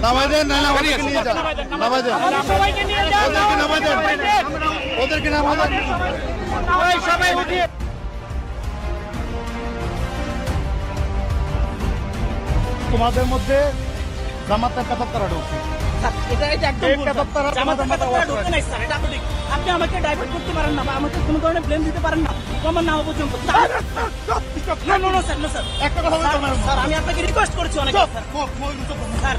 নামাই দেন না না ওদেরকে নামাই দেন সবাইকে নিয়ে যাও ওদেরকে নামাই দেন। ওদেরকে নামাই দেন। সবাই সবাই উঠিয়ে তোমাদের মধ্যে জামাতের কাতার তারা ঢুকছে। আপনি- আপনি আমাকে ডাইভার্ট করতে পারেন না বা আমাকে কোনো ধরনের ব্লেম দিতে পারেন না। আমার নাম পর্যন্ত না না না স্যার না স্যার। একটা কথা বলতে পারবেন স্যার আমি আপনাকে রিকোয়েস্ট করেছি অনেক। স্যার স্যার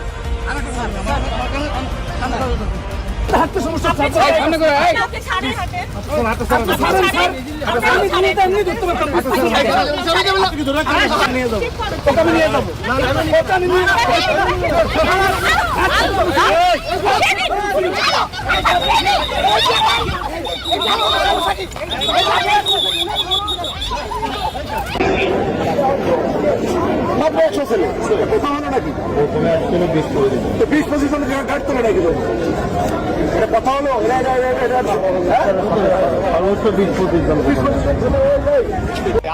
আপনি ছাড়েন হাতে মাত্র একশো ছেলে কোথাও হলো নাকি বিশ পঁচিশ জন গাড়ি তোলে নাকি এটা কথা হলো? এটা এটা এটা এটা হ্যাঁ? বিশ পঁচিশ জন।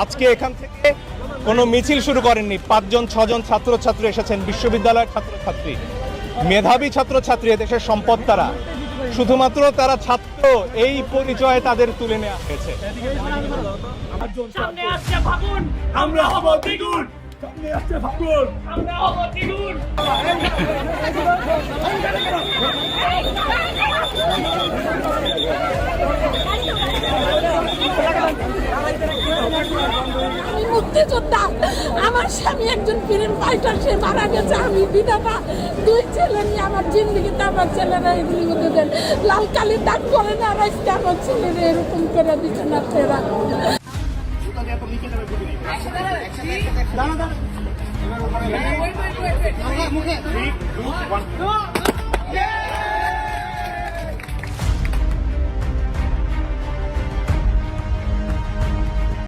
আজকে এখান থেকে কোনো মিছিল শুরু করেননি। পাঁচজন ছজন ছাত্রছাত্রী এসেছেন। বিশ্ববিদ্যালয়ের ছাত্রছাত্রী মেধাবী ছাত্রছাত্রী এদেশের সম্পদ তারা। শুধুমাত্র তারা ছাত্র এই পরিচয়ে তাদের তুলে নেওয়া হয়েছে। সামনে আসছে ভাগুন আমরা হব দ্বিগুণ। সামনে আসছে ভাগুন আমরা হব দ্বিগুণ আমি মুক্তিযোদ্ধা আমার স্বামী একজন ফ্রিডম ফাইটার সে মারা গেছে। আমি বিধাতা দুই ছেলে নিয়ে আমার জিন্দগিতে আমার ছেলেরা এগুলি মধ্যে দেন লাল কালি দাগ করে না আর আজকে আমার ছেলেরা এরকম করে sebagai pemikir dalam buku ini. Dalam dalam. Wait wait wait. Muka muka. Three two one. Yeah.